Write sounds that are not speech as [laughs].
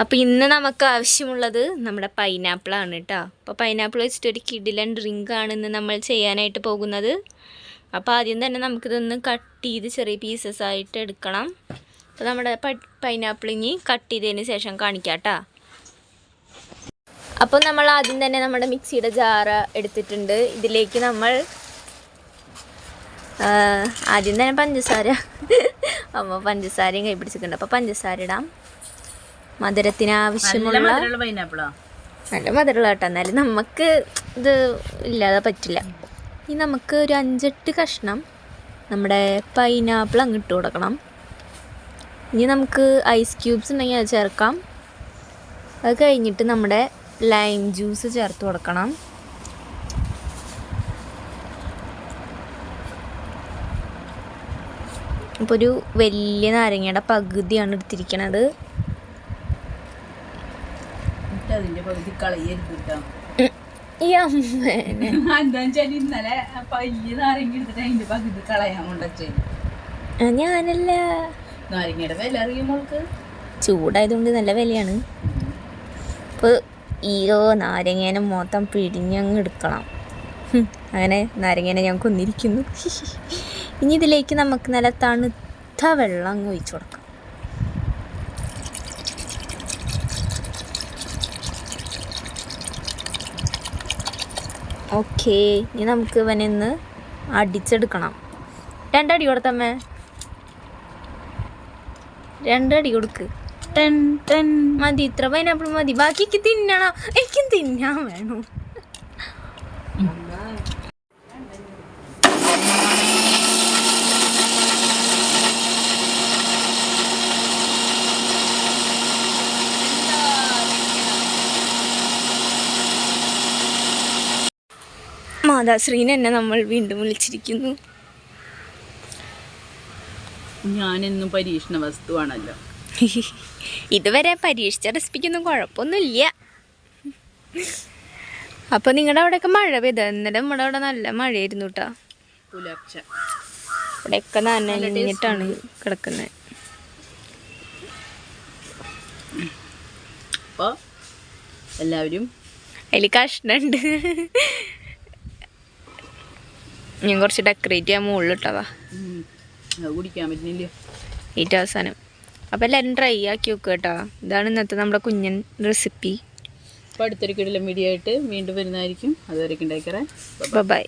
അപ്പോൾ ഇന്ന് നമുക്ക് ആവശ്യമുള്ളത് നമ്മുടെ പൈനാപ്പിളാണ് കേട്ടോ അപ്പോൾ പൈനാപ്പിൾ വെച്ചിട്ട് ഒരു കിഡിലൻ ഡ്രിങ്ക് ആണ് ഇന്ന് നമ്മൾ ചെയ്യാനായിട്ട് പോകുന്നത്. അപ്പോൾ ആദ്യം തന്നെ നമുക്കിതൊന്ന് കട്ട് ചെയ്ത് ചെറിയ പീസസ് ആയിട്ട് എടുക്കണം. അപ്പോൾ നമ്മുടെ പൈനാപ്പിൾ ഇനി കട്ട് ചെയ്തതിന് ശേഷം കാണിക്കാം കേട്ടോ അപ്പോൾ നമ്മൾ ആദ്യം തന്നെ നമ്മുടെ മിക്സിയുടെ ജാറ് എടുത്തിട്ടുണ്ട്. ഇതിലേക്ക് നമ്മൾ ആദ്യം തന്നെ പഞ്ചസാര. അമ്മ പഞ്ചസാരയും കൈ പിടിച്ചിട്ടുണ്ട്. അപ്പോൾ പഞ്ചസാര ഇടാം. മധുരത്തിന് ആവശ്യമുള്ള നല്ല മധുരമുള്ള കേട്ടോ. എന്നാലും നമുക്ക് ഇത് ഇല്ലാതെ പറ്റില്ല. ഇനി നമുക്ക് ഒരു അഞ്ചെട്ട് കഷ്ണം നമ്മുടെ പൈനാപ്പിൾ അങ്ങ് ഇട്ട് കൊടുക്കണം. ഇനി നമുക്ക് ഐസ് ക്യൂബ്സ് ഉണ്ടെങ്കിൽ അത് ചേർക്കാം. അത് കഴിഞ്ഞിട്ട് നമ്മുടെ ലൈം ജ്യൂസ് ചേർത്ത് കൊടുക്കണം. ഇപ്പോൾ ഒരു വലിയ നാരങ്ങയുടെ പകുതിയാണ് എടുത്തിരിക്കണത്. എന്നിട്ട് അതിന്റെ പകുതി കളയരുത് കേട്ടോ ഈ അമ്മേനെ എന്താന്ന് വെച്ചാൽ ഇന്നലെ വലിയ നാരങ്ങ എടുത്തിട്ട് അതിന്റെ പകുതി കളയാൻ കൊണ്ടച്ചേ ഞാനല്ല. നാരങ്ങയുടെ വില അറിയുമ്പോൾക്ക് ചൂടായതുകൊണ്ട് നല്ല വിലയാണ്. ഇപ്പോൾ ഈയോ നാരങ്ങേനെ മൊത്തം പിടിഞ്ഞങ്ങ് എടുക്കണം. അങ്ങനെ നാരങ്ങേനെ ഞാൻ കൊന്നിരിക്കുന്നു. ഇനി ഇതിലേക്ക് നമുക്ക് നല്ല തണുത്ത വെള്ളം അങ്ങ് ഒഴിച്ചു കൊടുക്കാം. ഓക്കേ ഇനി നമുക്ക് ഇവനെ ഒന്ന് അടിച്ചെടുക്കണം. രണ്ടടി കൊടുത്തമ്മേ. രണ്ടടി കൊടുക്ക്. Ten ten. മതി ഇത്ര പൈനാപ്പിൾ മതി. ബാക്കിക്ക് തിന്നണം. എനിക്കും തിന്നാൻ വേണം. മാതാശ്രീനെ എന്നെ നമ്മൾ വീണ്ടും വിളിച്ചിരിക്കുന്നു. ഞാനെന്നും പരീക്ഷണ വസ്തുവാണല്ലോ. [laughs] ഇതുവരെ പരീക്ഷിച്ച റെസിപ്പിക്കൊന്നും കുഴപ്പമൊന്നുമില്ല. അപ്പോൾ നിങ്ങളുടെ അവിടെയൊക്കെ മഴ പെയ്ത? ഇന്നലെ നമ്മുടെ അവിടെ നല്ല മഴയായിരുന്നു കേട്ടോ പുലർച്ച. ഇവിടെയൊക്കെ നനഞ്ഞിട്ടാണ് കിടക്കുന്നത് അപ്പോൾ എല്ലാവരും അതിൽ കഷ്ണുണ്ട്. [laughs] ഞാൻ കുറച്ച് ഡെക്കറേറ്റ് ചെയ്യാൻ അത് കുടിക്കാൻ പറ്റുന്നില്ല. ഏറ്റവും അവസാനം അപ്പോൾ എല്ലാവരും ട്രൈ ആക്കി വെക്കുക കേട്ടോ. ഇതാണ് ഇന്നത്തെ നമ്മുടെ കുഞ്ഞൻ റെസിപ്പി അപ്പോൾ അടുത്തൊരു കിടിലം വീഡിയോ ആയിട്ട് വീണ്ടും വരുന്നതായിരിക്കും. അതുവരെ ഉണ്ടാക്കിറേ ബൈ